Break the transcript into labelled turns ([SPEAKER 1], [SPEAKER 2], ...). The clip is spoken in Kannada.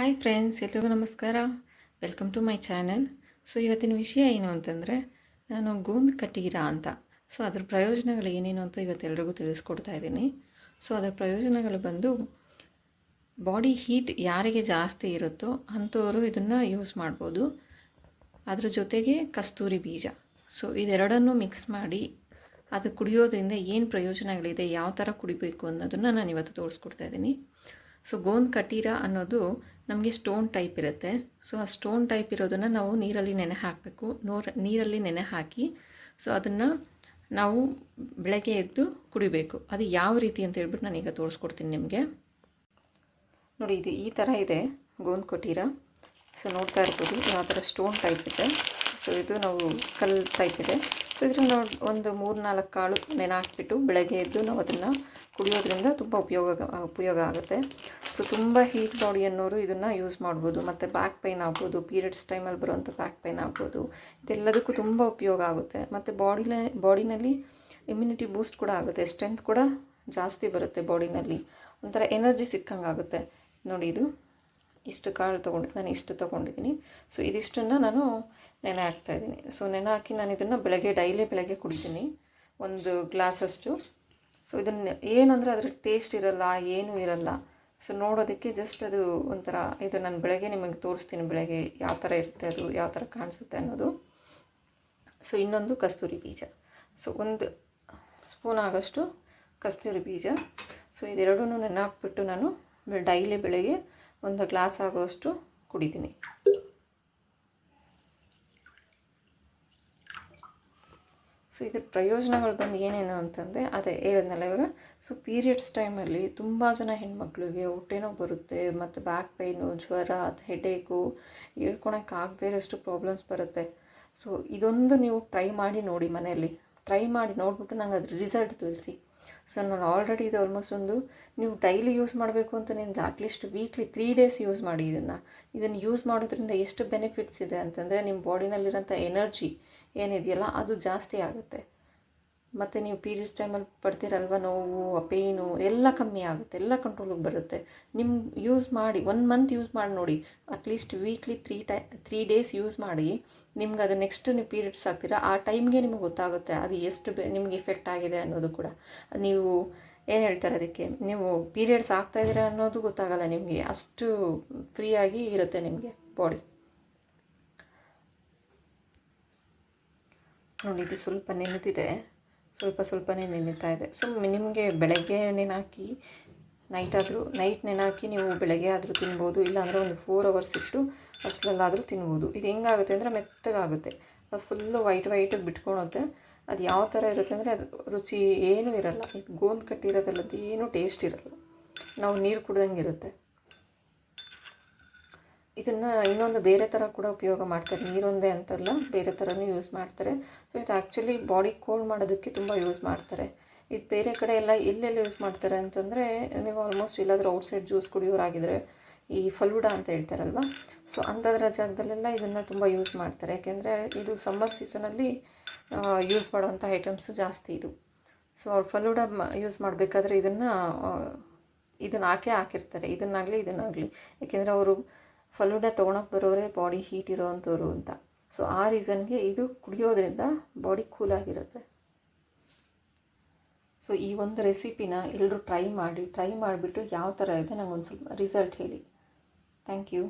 [SPEAKER 1] ಹಾಯ್ ಫ್ರೆಂಡ್ಸ್, ಎಲ್ರಿಗೂ ನಮಸ್ಕಾರ. Welcome to my channel so ಇವತ್ತಿನ ವಿಷಯ ಏನು ಅಂತಂದರೆ, ನಾನು ಗೋಂದ್ ಕಟೀರಾ ಅಂತ. ಸೊ ಅದ್ರ ಪ್ರಯೋಜನಗಳು ಏನೇನು ಅಂತ ಇವತ್ತೆಲ್ರಿಗೂ ತಿಳಿಸ್ಕೊಡ್ತಾ ಇದ್ದೀನಿ. ಸೊ ಅದರ ಪ್ರಯೋಜನಗಳು ಬಂದು ಬಾಡಿ ಹೀಟ್ ಯಾರಿಗೆ ಜಾಸ್ತಿ ಇರುತ್ತೋ ಅಂಥವರು ಇದನ್ನು ಯೂಸ್ ಮಾಡ್ಬೋದು. ಅದರ ಜೊತೆಗೆ ಕಸ್ತೂರಿ ಬೀಜ. ಸೊ ಇದೆರಡನ್ನೂ ಮಿಕ್ಸ್ ಮಾಡಿ, ಅದು ಕುಡಿಯೋದ್ರಿಂದ ಏನು ಪ್ರಯೋಜನಗಳಿದೆ, ಯಾವ ಥರ ಕುಡಿಬೇಕು ಅನ್ನೋದನ್ನು ನಾನು ಇವತ್ತು ತೋರಿಸ್ಕೊಡ್ತಾ ಇದ್ದೀನಿ. ಸೊ ಗೋಂದ್ ಕಟೀರ ಅನ್ನೋದು ನಮಗೆ ಸ್ಟೋನ್ ಟೈಪ್ ಇರುತ್ತೆ. ಸೊ ಆ ಸ್ಟೋನ್ ಟೈಪ್ ಇರೋದನ್ನು ನಾವು ನೀರಲ್ಲಿ ನೆನೆ ಹಾಕಬೇಕು. ನೋರ, ನೀರಲ್ಲಿ ನೆನೆ ಹಾಕಿ ಸೊ ಅದನ್ನು ನಾವು ಬೆಳಗ್ಗೆ ಎದ್ದು ಕುಡಿಬೇಕು. ಅದು ಯಾವ ರೀತಿ ಅಂತ ಹೇಳ್ಬಿಟ್ಟು ನಾನೀಗ ತೋರಿಸ್ಕೊಡ್ತೀನಿ ನಿಮಗೆ. ನೋಡಿ, ಇದು ಈ ಥರ ಇದೆ ಗೋಂದ್ ಕೊಟ್ಟಿರ ಸೊ ನೋಡ್ತಾ ಇರ್ಬೋದು ಯಾವ ಥರ ಸ್ಟೋನ್ ಟೈಪ್ ಇದೆ. ಸೊ ಇದು ನಾವು ಕಲ್ ಟೈಪ್ ಇದೆ. ಸೊ ಇದ್ರಲ್ಲಿ ನೋಡಿ, ಒಂದು ಮೂರು ನಾಲ್ಕು ಕಾಳು ನೆನೆ ಹಾಕ್ಬಿಟ್ಟು ಬೆಳಗ್ಗೆ ಎದ್ದು ನಾವು ಅದನ್ನು ಕುಡಿಯೋದ್ರಿಂದ ತುಂಬ ಉಪಯೋಗ ಉಪಯೋಗ ಆಗುತ್ತೆ. ಸೊ ತುಂಬ ಹೀಟ್ ಬಾಡಿ ಅನ್ನೋರು ಇದನ್ನು ಯೂಸ್ ಮಾಡ್ಬೋದು. ಮತ್ತು ಬ್ಯಾಕ್ ಪೈನ್ ಆಗ್ಬೋದು ಪೀರಿಯಡ್ಸ್ ಟೈಮಲ್ಲಿ ಬರುವಂಥ ಬ್ಯಾಕ್ ಪೈನ್ ಆಗ್ಬೋದು. ಇದೆಲ್ಲದಕ್ಕೂ ತುಂಬ ಉಪಯೋಗ ಆಗುತ್ತೆ. ಮತ್ತು ಬಾಡಿನ ಬಾಡಿನಲ್ಲಿ ಇಮ್ಯುನಿಟಿ ಬೂಸ್ಟ್ ಕೂಡ ಆಗುತ್ತೆ. ಸ್ಟ್ರೆಂತ್ ಕೂಡ ಜಾಸ್ತಿ ಬರುತ್ತೆ ಬಾಡಿನಲ್ಲಿ ಒಂಥರ ಎನರ್ಜಿ ಸಿಕ್ಕಂಗೆ ಆಗುತ್ತೆ ನೋಡಿ ಇದು. ಇಷ್ಟು ಕಾಳು ತೊಗೊಂಡು ನಾನು ಇಷ್ಟು ತೊಗೊಂಡಿದ್ದೀನಿ. ಸೊ ಇದಿಷ್ಟನ್ನು ನಾನು ನೆನೆ ಹಾಕ್ತಾ ಇದ್ದೀನಿ. ಸೊ ನೆನೆ ಹಾಕಿ ನಾನು ಇದನ್ನು ಬೆಳಗ್ಗೆ, ಡೈಲಿ ಬೆಳಗ್ಗೆ ಕುಡಿತೀನಿ. ಒಂದು ಗ್ಲಾಸಷ್ಟು. ಸೊ ಇದನ್ನು ಏನಂದರೆ ಅದ್ರ ಟೇಸ್ಟ್ ಇರಲ್ಲ, ಏನೂ ಇರಲ್ಲ. ಸೊ ನೋಡೋದಕ್ಕೆ ಜಸ್ಟ್ ಅದು ಒಂಥರ ಇದು ನಾನು ಬೆಳಗ್ಗೆ ನಿಮಗೆ ತೋರಿಸ್ತೀನಿ ಬೆಳಗ್ಗೆ ಯಾವ ಥರ ಇರುತ್ತೆ ಅದು, ಯಾವ ಥರ ಕಾಣಿಸುತ್ತೆ ಅನ್ನೋದು. ಸೊ ಇನ್ನೊಂದು ಕಸ್ತೂರಿ ಬೀಜ. ಸೊ ಒಂದು ಸ್ಪೂನ್ ಆಗೋಷ್ಟು ಕಸ್ತೂರಿ ಬೀಜ. ಸೊ ಇದೆರಡೂ ನೆನೆ ಹಾಕ್ಬಿಟ್ಟು ನಾನು ಡೈಲಿ ಬೆಳಗ್ಗೆ ಒಂದು ಗ್ಲಾಸ್ ಆಗುವಷ್ಟು ಕುಡಿತೀನಿ. ಸೊ ಇದ್ರ ಪ್ರಯೋಜನಗಳು ಬಂದು ಏನೇನು ಅಂತಂದರೆ, ಅದೇ ಹೇಳಿದ್ನಲ್ಲ ಇವಾಗ ಸೊ ಪೀರಿಯಡ್ಸ್ ಟೈಮಲ್ಲಿ ತುಂಬ ಜನ ಹೆಣ್ಮಕ್ಳಿಗೆ ಹೊಟ್ಟೆ ನೋವು ಬರುತ್ತೆ, ಮತ್ತು ಬ್ಯಾಕ್ ಪೈನು ಜ್ವರ ಹೆಡೇಕು ಹೇಳ್ಕೊಳಕ್ಕೆ ಆಗದೇ ಇರೋಷ್ಟು ಪ್ರಾಬ್ಲಮ್ಸ್ ಬರುತ್ತೆ. ಸೊ ಇದೊಂದು ನೀವು ಟ್ರೈ ಮಾಡಿ ನೋಡಿ ಮನೆಯಲ್ಲಿ. ಟ್ರೈ ಮಾಡಿ ನೋಡಿಬಿಟ್ಟು ನಂಗೆ ಅದ್ರ ರಿಸಲ್ಟ್ ತಿಳಿಸಿ ಸೊ ನಾನು ಆಲ್ರೆಡಿ ಇದು ಆಲ್ಮೋಸ್ಟ್ ಒಂದು, ನೀವು ಡೈಲಿ ಯೂಸ್ ಮಾಡಬೇಕು ಅಂತ ನಿಮ್ದು at least weekly three days use ಮಾಡಿ ಇದನ್ನು. ಇದನ್ನು ಯೂಸ್ ಮಾಡೋದ್ರಿಂದ ಎಷ್ಟು ಬೆನಿಫಿಟ್ಸ್ ಇದೆ ಅಂತಂದರೆ ನಿಮ್ಮ ಬಾಡಿನಲ್ಲಿರೋಂಥ ಎನರ್ಜಿ ಏನಿದೆಯಲ್ಲ, ಅದು ಜಾಸ್ತಿ ಆಗುತ್ತೆ. ಮತ್ತು ನೀವು ಪೀರಿಯಡ್ಸ್ ಟೈಮಲ್ಲಿ ಪಡ್ತೀರಲ್ವ ನೋವು ಪೇಯ್ನು ಎಲ್ಲ ಕಮ್ಮಿ ಆಗುತ್ತೆ, ಎಲ್ಲ ಕಂಟ್ರೋಲಿಗೆ ಬರುತ್ತೆ. ನಿಮ್ಮ ಯೂಸ್ ಮಾಡಿ ಒನ್ ಮಂತ್ ಯೂಸ್ ಮಾಡಿ ನೋಡಿ at least weekly three tie three days use ಮಾಡಿ, ನಿಮ್ಗೆ ಅದು ನೆಕ್ಸ್ಟ್ ನೀವು ಪೀರಿಯಡ್ಸ್ ಆಗ್ತೀರಾ ಆ ಟೈಮ್ಗೆ ನಿಮಗೆ ಗೊತ್ತಾಗುತ್ತೆ ಅದು ಎಷ್ಟು ಬೆ, ನಿಮ್ಗೆ ಎಫೆಕ್ಟ್ ಆಗಿದೆ ಅನ್ನೋದು ಕೂಡ. ನೀವು ಏನು ಹೇಳ್ತಾರೆ ಅದಕ್ಕೆ, ನೀವು ಪೀರಿಯಡ್ಸ್ ಆಗ್ತಾ ಇದ್ದೀರಾ ಅನ್ನೋದು ಗೊತ್ತಾಗಲ್ಲ ನಿಮಗೆ, ಅಷ್ಟು ಫ್ರೀಯಾಗಿ ಇರುತ್ತೆ ನಿಮಗೆ ಬಾಡಿ ನೋಡಿ, ಇದು ಸ್ವಲ್ಪ ನೆನೆದಿದೆ ಸ್ವಲ್ಪ ಸ್ವಲ್ಪನೇ ನೆನೀತಾ ಇದೆ. ಸೊ ನಿಮಗೆ ಬೆಳಗ್ಗೆ ನೆನಾಕಿ ನೈಟ್ ಆದರೂ ನೈಟ್ ನೆನಾಕಿ ನೀವು ಬೆಳಗ್ಗೆ ಆದರೂ ತಿನ್ಬೋದು, ಇಲ್ಲಾಂದರೆ ಒಂದು ಫೋರ್ ಅವರ್ಸ್ ಇಟ್ಟು ಅಷ್ಟರಲ್ಲಾದರೂ ತಿನ್ಬೋದು. ಇದು ಹೆಂಗಾಗುತ್ತೆ ಅಂದರೆ ಮೆತ್ತಗಾಗುತ್ತೆ. ಅದು ಫುಲ್ಲು ವೈಟ್ ವೈಟಾಗಿ ಬಿಟ್ಕೊಳುತ್ತೆ. ಅದು ಯಾವ ಥರ ಇರುತ್ತೆ ಅಂದರೆ ಅದು ರುಚಿ ಏನೂ ಇರಲ್ಲ. ಇದು ಗೋಂದ್ ಕಟ್ಟಿರೋದಲ್ಲದ್ದು ಏನೂ ಟೇಸ್ಟ್ ಇರಲ್ಲ. ನಾವು ನೀರು ಕುಡ್ದಂಗೆ ಇರುತ್ತೆ. ಇದನ್ನು ಇನ್ನೊಂದು ಬೇರೆ ಥರ ಕೂಡ ಉಪಯೋಗ ಮಾಡ್ತಾರೆ. ನೀರೊಂದೇ ಅಂತಲ್ಲ, ಬೇರೆ ಥರನೂ ಯೂಸ್ ಮಾಡ್ತಾರೆ. ಸೊ ಇದು ಆ್ಯಕ್ಚುಲಿ ಬಾಡಿ ಕೋಲ್ಡ್ ಮಾಡೋದಕ್ಕೆ ತುಂಬ ಯೂಸ್ ಮಾಡ್ತಾರೆ. ಇದು ಬೇರೆ ಕಡೆ ಎಲ್ಲ ಎಲ್ಲೆಲ್ಲಿ ಯೂಸ್ ಮಾಡ್ತಾರೆ ಅಂತಂದರೆ, ನೀವು ಆಲ್ಮೋಸ್ಟ್ ಇಲ್ಲಾದರೂ ಔಟ್ಸೈಡ್ ಜ್ಯೂಸ್ ಕುಡಿಯೋರಾಗಿದ್ದರೆ ಈ ಫಲೂಡಾ ಅಂತ ಹೇಳ್ತಾರಲ್ವ? ಸೊ ಅಂಥದ್ರ ಜಾಗದಲ್ಲೆಲ್ಲ ಇದನ್ನು ತುಂಬ ಯೂಸ್ ಮಾಡ್ತಾರೆ. ಯಾಕೆಂದರೆ, ಇದು ಸಮ್ಮರ್ ಸೀಸನಲ್ಲಿ ಯೂಸ್ ಮಾಡುವಂಥ ಐಟಮ್ಸ್ ಜಾಸ್ತಿ ಇದು. ಸೊ ಅವ್ರು ಫಲೂಡಾ ಯೂಸ್ ಮಾಡಬೇಕಾದ್ರೆ ಇದನ್ನು ಇದನ್ನು ಹಾಕೇ ಹಾಕಿರ್ತಾರೆ. ಇದನ್ನಾಗಲಿ ಇದನ್ನಾಗಲಿ. ಯಾಕೆಂದರೆ, ಅವರು ಫಲೂಡ ತೊಗೊಳಕ್ಕೆ ಬರೋರೇ ಬಾಡಿ ಹೀಟ್ ಇರೋವಂಥವ್ರು ಅಂತ. ಸೊ ಆ ರೀಸನ್ಗೆ ಇದು ಕುಡಿಯೋದ್ರಿಂದ ಬಾಡಿ ಕೂಲಾಗಿರುತ್ತೆ ಸೊ ಈ ಒಂದು ರೆಸಿಪಿನ ಎಲ್ಲರೂ ಟ್ರೈ ಮಾಡಿ ಟ್ರೈ ಮಾಡಿಬಿಟ್ಟು ಯಾವ ಥರ ಇದೆ ನಂಗೆ ಒಂದು ಸ್ವಲ್ಪ ರಿಸಲ್ಟ್ ಹೇಳಿ. Thank you